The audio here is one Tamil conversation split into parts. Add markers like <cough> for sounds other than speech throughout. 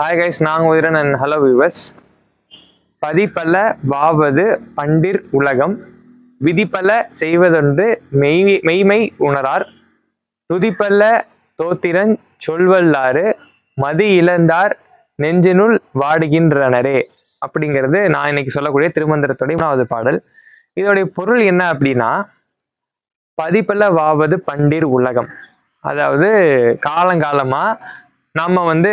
ஹாய் கைஸ் நாங்கள் உயிரன் அண்ட் ஹலோ வியூவர்ஸ் பதிப்பல வாவது பண்டிர் உலகம். விதிப்பல செய்வதொன்று மெய் மெய்மை உணரார். துதிப்பல்ல தோத்திரன் சொல்வல்லாறு மதி இழந்தார் நெஞ்சினுள் வாடுகின்றனரே. அப்படிங்கிறது நான் இன்னைக்கு சொல்லக்கூடிய திருமந்திரத்துடைய மூணாவது பாடல். இதோடைய பொருள் என்ன அப்படின்னா பதிப்பல வாவது பண்டிர் உலகம். அதாவது காலங்காலமாக நம்ம வந்து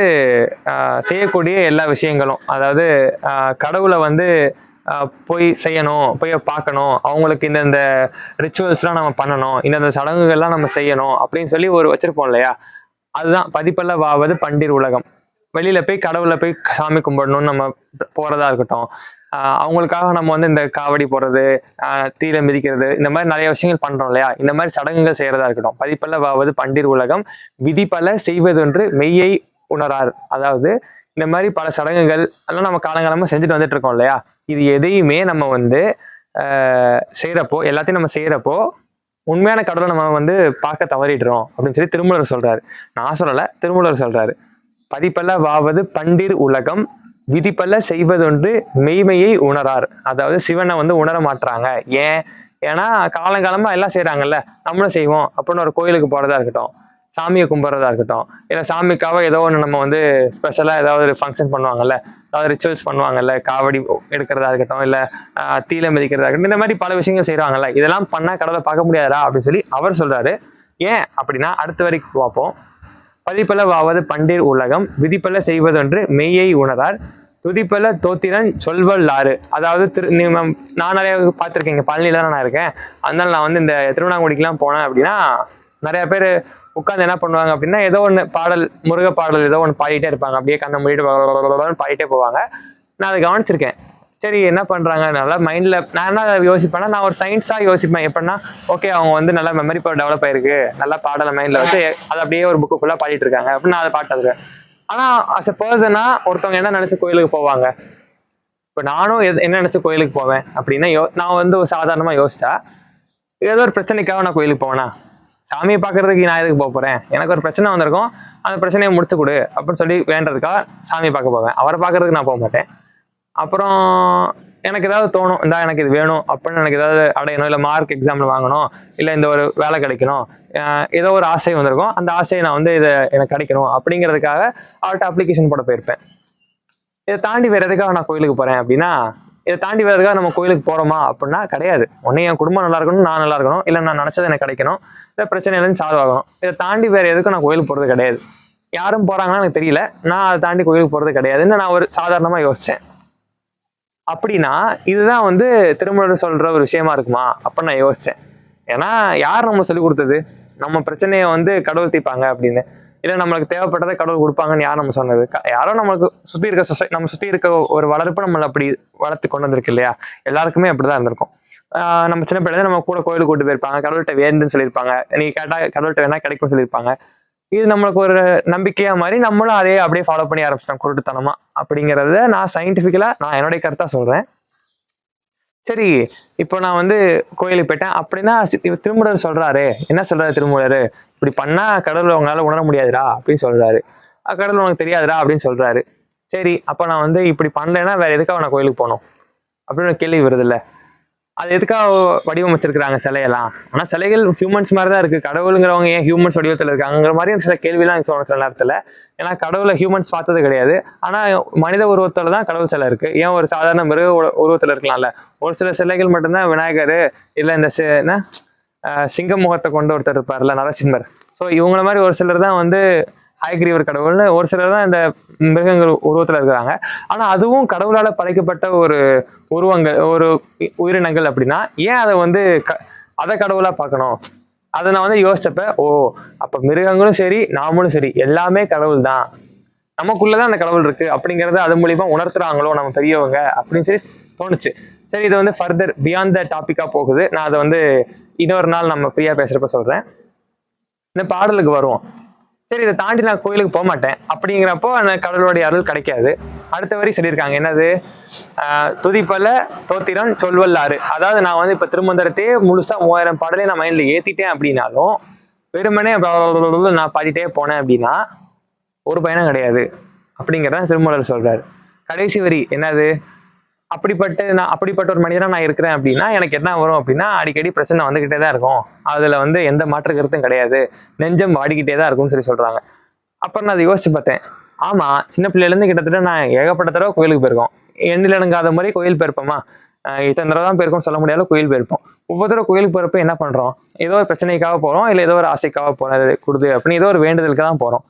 ஆஹ், செய்யக்கூடிய எல்லா விஷயங்களும் அதாவது ஆஹ், கடவுளை வந்து ஆஹ், போய் செய்யணும் போய் பார்க்கணும் அவங்களுக்கு இந்தந்த ரிச்சுவல்ஸ்லாம் நம்ம பண்ணணும் இந்தந்த சடங்குகள்லாம் நம்ம செய்யணும் அப்படின்னு சொல்லி ஒரு வச்சிருப்போம் இல்லையா? அதுதான் பதிப்பல்ல வாவது பண்டிர் உலகம். வெளியில போய் கடவுளை போய் சாமி கும்பிடணும்னு நம்ம போறதா இருக்கட்டும். அவங்களுக்காக நம்ம வந்து இந்த காவடி போடுறது தீரை தீர மிதிக்கிறது இந்த மாதிரி நிறைய விஷயங்கள் பண்றோம் இல்லையா? இந்த மாதிரி சடங்குகள் செய்யறதா இருக்கட்டும். பதிப்பல்ல வாவது பண்டிர் உலகம் விதிப்பல செய்வதொன்று மெய்யை உணரார். அதாவது இந்த மாதிரி பல சடங்குகள் எல்லாம் நம்ம காலங்காலமாக செஞ்சுட்டு வந்துட்டு இருக்கோம் இல்லையா? இது எதையுமே நம்ம வந்து செய்கிறப்போ எல்லாத்தையும் நம்ம செய்கிறப்போ உண்மையான கடவுளை நம்ம வந்து பார்க்க தவறிடுறோம் அப்படின்னு சொல்லி திருமூலர் சொல்றாரு. நான் சொல்லலை திருமூலர் சொல்றாரு. பதிப்பல்ல வாவது பண்டிர் உலகம் விதிப்பல்ல செய்வதொன்று மெய்மையை உணரார். அதாவது சிவனை வந்து உணர மாட்டுறாங்க ஏன்? ஏன்னா காலங்காலமாக எல்லாம் செய்கிறாங்கல்ல நம்மளும் செய்வோம். அப்படின்னு ஒரு கோயிலுக்கு போகிறதா இருக்கட்டும். சாமியை கும்பிட்றதா இருக்கட்டும். இல்லை சாமிக்காக ஏதோ ஒன்று நம்ம வந்து ஸ்பெஷலாக ஏதாவது ஒரு ஃபங்க்ஷன் பண்ணுவாங்கல்ல. ஏதாவது ரிச்சுவல்ஸ் பண்ணுவாங்கல்ல. காவடி எடுக்கிறதா இருக்கட்டும். இல்லை தீல மிதிக்கிறதா இருக்கட்டும். இந்த மாதிரி பல விஷயங்கள் செய்கிறாங்கல்ல இதெல்லாம் பண்ணால் கடவுளை பார்க்க முடியாதா? அப்படின்னு சொல்லி அவர் சொல்கிறாரு ஏன் அப்படின்னா அடுத்த வரைக்கும் பார்ப்போம். பதிப்பளவாவது பண்டிர் உலகம் விதிப்பல செய்வதொன்று மெய்யை உணரார். துதிப்பல தோத்திரன் சொல்வல்லாறு அதாவது திரு நான் நிறைய பார்த்துருக்கேன் பழனியில தான் நான் இருக்கேன். அதனால நான் வந்து இந்த திருவண்ணாங்குடிக்கெலாம் போனேன் அப்படின்னா நிறைய பேர் உட்காந்து என்ன பண்ணுவாங்க அப்படின்னா ஏதோ ஒன்று பாடல் முருக பாடல் ஏதோ ஒன்று பாடிட்டே இருப்பாங்க. அப்படியே கண்ணை மூடிட்டு பாடிட்டே போவாங்க நான் அதை கவனிச்சிருக்கேன் சரி என்ன பண்ணுறாங்க நல்லா மைண்டில் நான் என்ன யோசிப்பேன்னா நான் ஒரு சயின்ஸாக யோசிப்பேன். எப்படின்னா ஓகே அவங்க வந்து நல்லா மெமரி பவர் டெவலப் ஆயிருக்கு. நல்லா பாடலை மைண்டில் வச்சு அதை அப்படியே ஒரு புக்கு ஃபுல்லாக பாடிட்டு இருக்காங்க. அப்படின்னு நான் அதை பாட்டு ஆனால் அஸ் எ பர்சனாக ஒருத்தவங்க என்ன நினச்சி கோயிலுக்கு போவாங்க? இப்போ நானும் எது- என்ன நினச்சி கோயிலுக்கு போவேன்? அப்படின்னா யோ நான் வந்து ஒரு சாதாரணமாக யோசிச்சா ஏதோ ஒரு பிரச்சனைக்காக நான் கோயிலுக்கு போவேனா? சாமியை பார்க்கறதுக்கு நான் எதுக்கு போக போகிறேன் எனக்கு ஒரு பிரச்சனை வந்திருக்கும். அந்த பிரச்சனையை முடிச்சு கொடு அப்படின்னு சொல்லி வேண்டதுக்காக சாமியை பார்க்க போவேன். அவரை பார்க்கறதுக்கு நான் போக மாட்டேன். அப்புறம் எனக்கு ஏதாவது தோணும் இந்தா எனக்கு இது வேணும் அப்படின்னு எனக்கு ஏதாவது அடையணும் இல்லை மார்க் எக்ஸாமில் வாங்கணும் இல்லை இந்த ஒரு வேலை கிடைக்கணும் ஏதோ ஒரு ஆசை வந்திருக்கும். அந்த ஆசையை நான் வந்து இதை எனக்கு கிடைக்கணும் அப்படிங்கிறதுக்காக அவர்கிட்ட அப்ளிகேஷன் போட போயிருப்பேன். இதை தாண்டி வேறு எதுக்காக நான் கோயிலுக்கு போகிறேன் அப்படின்னா இதை தாண்டி வேறு எதுக்காக நம்ம கோயிலுக்கு போகிறோமா அப்படின்னா கிடையாது. ஒண்ணு என் குடும்பம் நல்லா இருக்கணும் நான் நல்லா இருக்கணும் இல்லை நான் நினச்சது எனக்கு கிடைக்கணும் இல்லை பிரச்சனை இல்லைன்னு சால்வ் ஆகணும். இதை தாண்டி வேறு எதுக்கும் நான் கோயிலுக்கு போகிறது கிடையாது. யாரும் போகிறாங்கன்னா எனக்கு தெரியல. நான் அதை தாண்டி கோயிலுக்கு போகிறது கிடையாதுன்னு நான் ஒரு சாதாரணமாக யோசித்தேன் அப்படின்னா இதுதான் வந்து திருமணம் சொல்ற ஒரு விஷயமா இருக்குமா? அப்படின்னு நான் யோசிச்சேன். ஏன்னா யார் நம்ம சொல்லி கொடுத்தது? நம்ம பிரச்சனையை வந்து கடவுள் தீர்ப்பாங்க அப்படின்னு. இல்லை நம்மளுக்கு தேவைப்பட்டதை கடவுள் கொடுப்பாங்கன்னு யார் நம்ம சொன்னது? யாரோ நம்மளுக்கு சுற்றி இருக்க சொசை நம்ம சுற்றி இருக்க ஒரு வளர்ப்பு நம்மளை அப்படி வளர்த்து கொண்டு வந்திருக்கு இல்லையா? எல்லாருக்குமே அப்படிதான் இருந்திருக்கும். ஆஹ் நம்ம சின்ன பிள்ளைங்க நம்ம கூட கோயிலுக்கு கூட்டு போயிருப்பாங்க. கடவுள்கிட்ட வேண்டுன்னு சொல்லியிருப்பாங்க. நீ கேட்டா கடவுள்கிட்ட வேணா கிடைக்கும்னு சொல்லியிருப்பாங்க. இது நம்மளுக்கு ஒரு நம்பிக்கையா மாதிரி நம்மளும் அதே அப்படியே ஃபாலோ பண்ணி ஆரம்பிச்சிட்டோம் குருட்டுத்தனமா. அப்படிங்கிறத நான் சயின்டிஃபிக்கலாக நான் என்னுடைய கருத்தா சொல்றேன். சரி இப்போ நான் வந்து கோயிலுக்கு போயிட்டேன். அப்படின்னா சி- இவர் சொல்றாரு. என்ன சொல்றாரு திருமூலர்? இப்படி பண்ணா கடவுளை உங்களால உணர முடியாதுடா அப்படின்னு சொல்றாரு. கடவுள் உனக்கு தெரியாதுடா அப்படின்னு சொல்றாரு. சரி அப்போ நான் வந்து இப்படி பண்ணலைன்னா வேற எதுக்காக நான் கோயிலுக்கு போகணும்? அப்படின்னு ஒரு கேள்வி வருது அது எதுக்காக வடிவமைச்சிருக்கிறாங்க சிலையெல்லாம்? ஆனால் சிலைகள் ஹியூமன்ஸ் மாதிரி தான் இருக்குது கடவுளுங்கிறவங்க ஏன் ஹியூமன்ஸ் வடிவத்தில் இருக்காங்கிற மாதிரி சில கேள்விலாம் எனக்கு தோணும் சில நேரத்தில். ஏன்னா கடவுளை ஹியூமன்ஸ் பார்த்தது கிடையாது. ஆனால் மனித உருவத்தில் தான் கடவுள் சிலை இருக்குது ஏன் ஒரு சாதாரண மிருக உருவத்தில் இருக்கலாம்ல? ஒரு சில சிலைகள் மட்டும்தான் விநாயகர் இல்லை இந்த என்ன? சிங்க முகத்தை கொண்டு ஒருத்தர் இருப்பார்ல நரசிம்மர். ஸோ இவங்கள மாதிரி ஒரு சிலர் தான் வந்து ஹயக்ரீவர் கடவுள்னு ஒரு சிலர் தான் இந்த மிருகங்கள் உருவத்தில் இருக்கிறாங்க. ஆனால் அதுவும் கடவுளால் படைக்கப்பட்ட ஒரு உருவங்கள் ஒரு உ- உயிரினங்கள் அப்படின்னா ஏன் அதை வந்து க- அதை கடவுளாக பார்க்கணும்? அதை நான் வந்து யோசிச்சப்ப ஓ அப்போ மிருகங்களும் சரி நாமளும் சரி எல்லாமே கடவுள் தான் நமக்குள்ளதான் அந்த கடவுள் இருக்கு அப்படிங்கிறத அது மூலியமா உணர்த்துறாங்களோ நம்ம பெரியவங்க அப்படின்னு சொல்லி தோணுச்சு. சரி இது வந்து ஃபர்தர் பியாண்ட் த டாப்பிக்காக போகுது. நான் அதை வந்து இன்னொரு நாள் நம்ம ஃப்ரீயா பேசுகிறப்ப சொல்கிறேன் இந்த பாடலுக்கு வருவோம். சரி இதை தாண்டி நான் கோயிலுக்கு போக மாட்டேன். அப்படிங்கிறப்போ அந்த கடவுளுடைய அருள் கிடைக்காது. அடுத்த வரி சொல்லியிருக்காங்க. என்னது? துதிப்பல தோத்திரம் சொல்வல்லாறு. அதாவது நான் வந்து இப்போ திருமந்திரத்தையே முழுசாக மூவாயிரம் பாடலையும் நான் மைண்டில் ஏற்றிட்டேன் அப்படின்னாலும் வெறுமனே <laughs> நான் பாடிட்டே போனேன் அப்படின்னா ஒரு பயணம் கிடையாது. அப்படிங்கிறத திருமலர் சொல்கிறார் கடைசி வரி என்னது? அப்படிப்பட்ட நான் அப்படிப்பட்ட ஒரு மனிதனாக நான் இருக்கிறேன் அப்படின்னா எனக்கு என்ன வரும் அப்படின்னா அடிக்கடி பிரச்சனை வந்துக்கிட்டே தான் இருக்கும். அதுல வந்து எந்த மாற்று கருத்தும் கிடையாது. நெஞ்சம் வாடிக்கிட்டே தான் இருக்கும்னு சொல்லி சொல்றாங்க. அப்புறம் நான் அதை யோசிச்சு பார்த்தேன். ஆமா சின்ன பிள்ளையிலேருந்து கிட்டத்தட்ட நான் ஏகப்பட்ட தடவை கோயிலுக்கு போயிருக்கோம். எண்ணில் அடங்காத மாதிரி கோயில் போயிருப்போமா? இத்தனை தடவை தான் போயிருக்கோம் சொல்ல முடியாத கோயில் போயிருப்போம். ஒவ்வொரு தடவை கோயிலுக்கு போகிறப்ப என்ன பண்றோம்? ஏதோ ஒரு பிரச்சனைக்காக போறோம் இல்லை ஏதோ ஒரு ஆசைக்காக போகிறது கொடுது அப்படின்னு ஏதோ ஒரு வேண்டுதலுக்கு தான் போறோம்.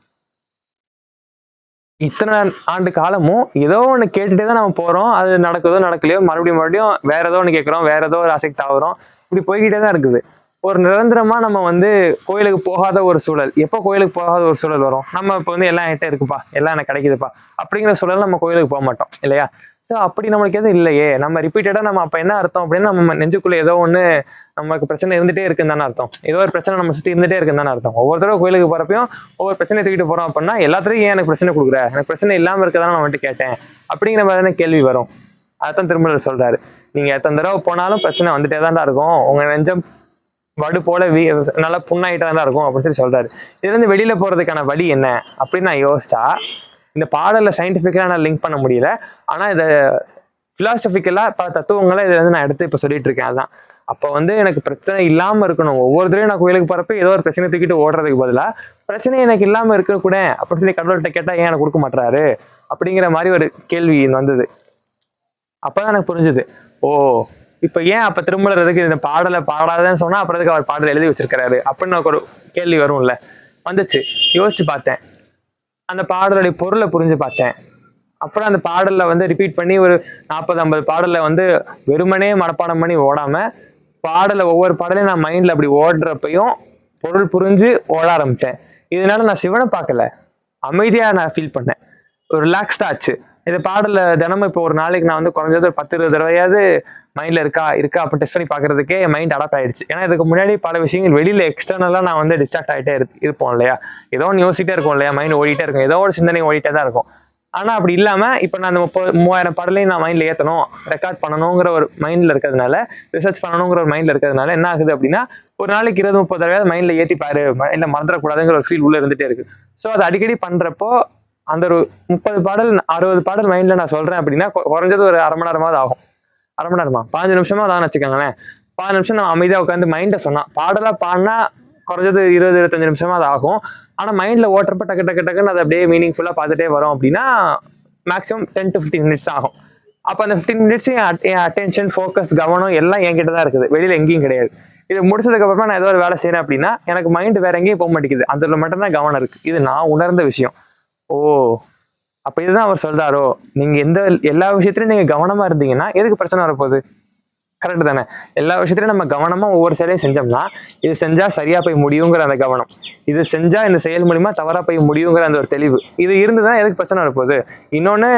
இத்தனை ஆண்டு காலமும் ஏதோ ஒன்று கேட்டுட்டே தான் நம்ம போகிறோம் அது நடக்குதோ நடக்கலையோ மறுபடியும் மறுபடியும் வேற ஏதோ ஒன்று கேட்குறோம் வேற ஏதோ ஒரு அசெக்ட் ஆகுறோம் இப்படி போய்கிட்டே தான் இருக்குது. ஒரு நிரந்தரமா நம்ம வந்து கோயிலுக்கு போகாத ஒரு சூழல். எப்போ கோயிலுக்கு போகாத ஒரு சூழல் வரும்? நம்ம இப்போ வந்து எல்லாம் என்கிட்ட இருக்குப்பா. எல்லாம் எனக்கு கிடைக்குதுப்பா. அப்படிங்கிற சூழல் நம்ம கோயிலுக்கு போக மாட்டோம். இல்லையா? ஸோ அப்படி நம்மளுக்கு எதுவும் இல்லையே. நம்ம ரிப்பீட்டடாக நம்ம அப்போ என்ன அர்த்தம் அப்படின்னா நம்ம நெஞ்சுக்குள்ள ஏதோ ஒன்று நமக்கு பிரச்சனை இருந்துட்டே இருக்குன்னு தானே அர்த்தம். ஏதோ ஒரு பிரச்சனை நம்ம சுற்றி இருந்துகிட்டே இருக்குன்னு தானே அர்த்தம். ஒவ்வொரு தடவை கோயிலுக்கு போகிறப்பையும் ஒவ்வொரு பிரச்சனை தூக்கிட்டு போகிறோம் அப்படின்னா எல்லாத்துலையும் ஏன் எனக்கு பிரச்சனை கொடுக்குற? எனக்கு பிரச்சனை இல்லாமல் இருக்கதான் நான் வந்துட்டு கேட்டேன். அப்படிங்கிற மாதிரி தானே கேள்வி வரும். அதான் திருமலர் சொல்றாரு. நீங்க எத்தனை தடவை போனாலும் பிரச்சனை வந்துட்டே தான் இருக்கும். உங்க நெஞ்சம் வடு போல வீ நல்லா புண்ணாயிட்டே தான் இருக்கும் அப்படின்னு சொல்லி சொல்றாரு. இதுல இருந்து போகிறதுக்கான போறதுக்கான வழி என்ன? அப்படின்னு நான் யோசிச்சா இந்த பாடலில் சயின்டிஃபிக்கலாக நான் லிங்க் பண்ண முடியல. ஆனால் இதை ஃபிலாசபிக்கலாக பல தத்துவங்களை இதை வந்து நான் எடுத்து இப்போ சொல்லிட்டு இருக்கேன் அதான். அப்போ வந்து எனக்கு பிரச்சனை இல்லாமல் இருக்கணும். ஒவ்வொரு தடவையும் நான் கோயிலுக்கு போகிறப்ப ஏதோ ஒரு பிரச்சனை தூக்கிட்டு ஓடுறதுக்கு பதிலாக பிரச்சனை எனக்கு இல்லாமல் இருக்கக்கூட அப்படின்னு சொல்லி கடவுள்கிட்ட கேட்டால் ஏன் எனக்கு கொடுக்க மாட்டாரு அப்படிங்கிற மாதிரி ஒரு கேள்வி வந்தது. அப்பதான் எனக்கு புரிஞ்சுது. ஓ இப்போ ஏன் அப்போ திரும்புறதுக்கு இந்த பாடலை பாடாதன்னு சொன்னால் அப்புறத்துக்கு அவர் பாடல் எழுதி வச்சிருக்கிறாரு? அப்படின்னு எனக்கு ஒரு கேள்வி வரும்ல. வந்துச்சு. யோசிச்சு பார்த்தேன். அந்த பாடலுடைய பொருளை புரிஞ்சு பார்த்தேன். அப்புறம் அந்த பாடலில் வந்து ரிப்பீட் பண்ணி ஒரு நாற்பது ஐம்பது பாடலில் வந்து வெறுமனே மனப்பாடம் பண்ணி ஓடாமல் பாடலை ஒவ்வொரு பாடலையும் நான் மைண்டில் அப்படி ஓடுறப்பையும் பொருள் புரிஞ்சு ஓட ஆரம்பித்தேன் இதனால நான் சிவனை பார்க்கல. அமைதியாக நான் ஃபீல் பண்ணேன். ஒரு ரிலாக்ஸ்டாக ஆச்சு. இந்த பாடலில் தினமும் இப்போ ஒரு நாளைக்கு நான் வந்து குறைஞ்சது ஒரு பத்து இருபது தடவையாவது மைண்டில் இருக்கா இருக்கா அப்போ டெஸ்ட் பண்ணி பார்க்குறதுக்கே என் மைண்ட் அடாப்ட் ஆயிடுச்சு. ஏன்னா இதுக்கு முன்னாடி பல விஷயங்கள் வெளியில் எக்ஸ்டர்னலாக நான் வந்து டிஸ்ட்ராக்ட் ஆகிட்டே இரு இருப்போம் இல்லையா? ஏதோ ஒன்று யோசிச்சிட்டே இருக்கும் இல்லையா? மைண்ட் ஓடிட்டே இருக்கும். ஏதோ ஒரு சிந்தனை ஓடிட்டே தான் இருக்கும். ஆனால் அப்படி இல்லாமல் இப்போ நான் அந்த முப்பது மூவாயிரம் பாடலையும் நான் மைண்டில் ஏற்றணும் ரெக்கார்ட் பண்ணணுங்கிற ஒரு மைண்டில் இருக்கிறதுனால ரிசர்ச் பண்ணணுங்கிற ஒரு மைண்டில் இருக்கிறதுனால என்ன ஆகுது அப்படின்னா ஒரு நாளைக்கு இருபது முப்பது தடவை மைண்டில் ஏற்றி பாரு. இல்லை மறந்துடக்கூடாதுங்கிற ஒரு ஃபீல் உள்ளே இருந்துகிட்டே இருக்குது ஸோ அது அடிக்கடி பண்ணுறப்போ அந்த ஒரு முப்பது பாடல் அறுபது பாடல் மைண்டில் நான் சொல்கிறேன் அப்படின்னா குறைஞ்சது ஒரு அரை மணி நேரமாவது ஆகும். அரை மணி நேரமா? பதினஞ்சு நிமிஷமா தான் வச்சுக்கோங்களேன். பாஞ்சு நிமிஷம் நான் அமைதியாக உட்காந்து மைண்டை சொன்னான் பாடலாக பாடினா குறைஞ்சது இருபது இருபத்தஞ்சு நிமிஷமா அது ஆகும். ஆனால் மைண்டில் ஓட்டுறப்ப டக்கு டக்கு டக்குன்னு அது அப்படியே மீனிங்ஃபுல்லாக பார்த்துட்டே வரும் அப்படின்னா maximum ten to fifteen minutes ஆகும். அப்போ அந்த ஃபிஃப்டீன் மினிட்ஸ் என் அட்டென்ஷன் ஃபோக்கஸ் கவனம் எல்லாம் என்கிட்ட தான் இருக்குது. வெளியில் எங்கேயும் கிடையாது. இது முடிச்சதுக்கப்புறமா நான் ஏதோ ஒரு வேலை செய்கிறேன் அப்படின்னா எனக்கு மைண்ட் வேற எங்கேயும் போக மாட்டேங்குது. அதில் மட்டும்தான் கவனம் இருக்குது இது நான் உணர்ந்த விஷயம். ஓ அப்ப இதுதான் அவர் சொல்றாரோ? நீங்க எந்த எல்லா விஷயத்திலயும் நீங்க கவனமா இருந்தீங்கன்னா எதுக்கு பிரச்சனை வரப்போகுது? கரெக்ட் தானே? எல்லா விஷயத்திலையும் நம்ம கவனமா ஒவ்வொரு செயலையும் செஞ்சோம்னா இது செஞ்சா சரியா போய் முடியுங்கிற அந்த கவனம். இது செஞ்சா இந்த செயல் மூலியமா தவறா போய் முடியுங்கிற அந்த ஒரு தெளிவு. இது இருந்துதான் எதுக்கு பிரச்சனை வரப்போகுது? இன்னொன்னு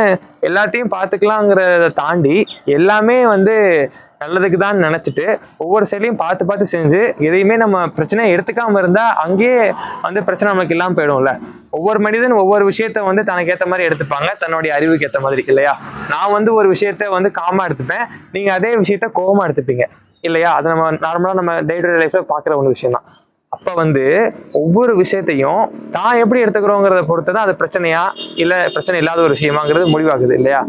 எல்லாத்தையும் பார்த்துக்கலாங்கிறத தாண்டி எல்லாமே வந்து நல்லதுக்கு தான் நினச்சிட்டு ஒவ்வொரு செயலையும் பார்த்து பார்த்து செஞ்சு எதையுமே நம்ம பிரச்சனையை எடுத்துக்காமல் இருந்தால் அங்கேயே வந்து பிரச்சனை நமக்கு இல்லாமல் போயிடும்ல. ஒவ்வொரு மனிதன் ஒவ்வொரு விஷயத்த வந்து தனக்கு ஏற்ற மாதிரி எடுத்துப்பாங்க. தன்னுடைய அறிவுக்கு ஏற்ற மாதிரி இல்லையா? நான் வந்து ஒரு விஷயத்த வந்து காமா எடுத்துப்பேன். நீங்கள் அதே விஷயத்த கோபமாக எடுத்துப்பீங்க இல்லையா? அது நம்ம நார்மலாக நம்ம டே டு டே லைஃப்பில் பார்க்குற ஒரு விஷயம் தான் அப்போ வந்து ஒவ்வொரு விஷயத்தையும் தான் எப்படி எடுத்துக்கிறோங்கிறத பொறுத்து தான் அது பிரச்சனையா இல்லை பிரச்சனை இல்லாத ஒரு விஷயமாங்கிறது முடிவாகுது இல்லையா?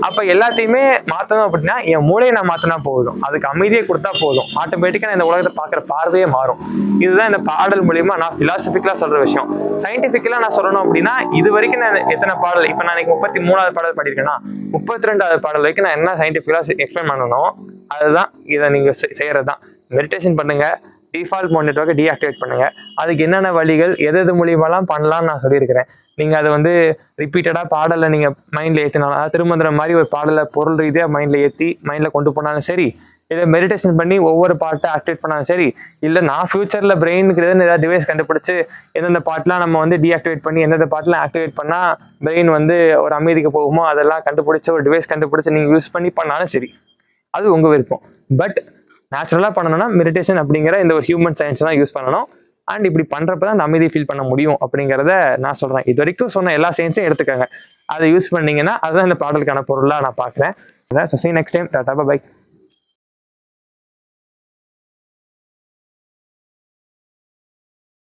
அப்ப எல்லாத்தையுமே மாத்தணும் அப்படின்னா என் மூளையை நான் மாத்தினா போதும். அதுக்கு அமைதியை கொடுத்தா போதும். ஆட்டோமேட்டிக்கா நான் இந்த உலகத்தை பாக்குற பார்வையே மாறும். இதுதான் இந்த பாடல் மூலியமா நான் பிலாசபிக்கலா சொல்ற விஷயம். சயின்டிபிக்கலா நான் சொல்லணும் அப்படின்னா இது வரைக்கும் நான் எத்தனை பாடல் இப்ப நான் இன்னைக்கு முப்பத்தி மூணாவது பாடல் பாடியிருக்கேன்னா முப்பத்தி ரெண்டாவது பாடல் வரைக்கும் நான் என்ன சயின்டிபிக்கலா எக்ஸ்பிளைன் பண்ணணும் அதுதான் இதை நீங்க செ- செய்யறதுதான். மெடிடேஷன் பண்ணுங்க டிஃபால்ட் மோட் நெட்ஒர்க்கை டீஆக்டிவேட் பண்ணுங்க. அதுக்கு என்னென்ன வழிகள் எது எது மூலியமாலாம் பண்ணலாம்னு நான் சொல்லியிருக்கிறேன். நீங்கள் அதை வந்து ரிப்பீட்டடாக பாடலை நீங்கள் மைண்டில் ஏற்றினாலும் அதாவது திருமந்திரம் மாதிரி ஒரு பாடலை பொருள் ரீதியாக மைண்டில் ஏற்றி மைண்டில் கொண்டு போனாலும் சரி இதை மெடிடேஷன் பண்ணி ஒவ்வொரு பாட்டை ஆக்டிவேட் பண்ணாலும் சரி இல்லை நான் ஃப்யூச்சரில் பிரெயினுக்கு ஏதாவது டிவைஸ் கண்டுபிடிச்சி எந்தெந்த பாட்டெலாம் நம்ம வந்து டீஆக்டிவேட் பண்ணி எந்தெந்த பாட்டெலாம் ஆக்டிவேட் பண்ணால் பிரெயின் வந்து ஒரு அமைதிக்கு போகுமோ அதெல்லாம் கண்டுபிடிச்சி ஒரு டிவைஸ் கண்டுபிடிச்சி நீங்கள் யூஸ் பண்ணி பண்ணாலும் சரி அது உங்கள் விருப்பம். பட் நேச்சுரலாக பண்ணணும்னா மெடிடேஷன் அப்படிங்கிற இந்த ஒரு ஹியூமன் சயின்ஸ் தான் யூஸ் பண்ணணும். அண்ட் இப்படி பண்ணுறப்ப தான் அந்த அமைதியை ஃபீல் பண்ண முடியும் அப்படிங்கிறத நான் சொல்றேன். இது வரைக்கும் சொன்ன எல்லா சயின்ஸையும் எடுத்துக்கோங்க. அதை யூஸ் பண்ணீங்கன்னா அதுதான் இந்த பாடலுக்கான பொருளா நான் பார்க்குறேன். Next time tata by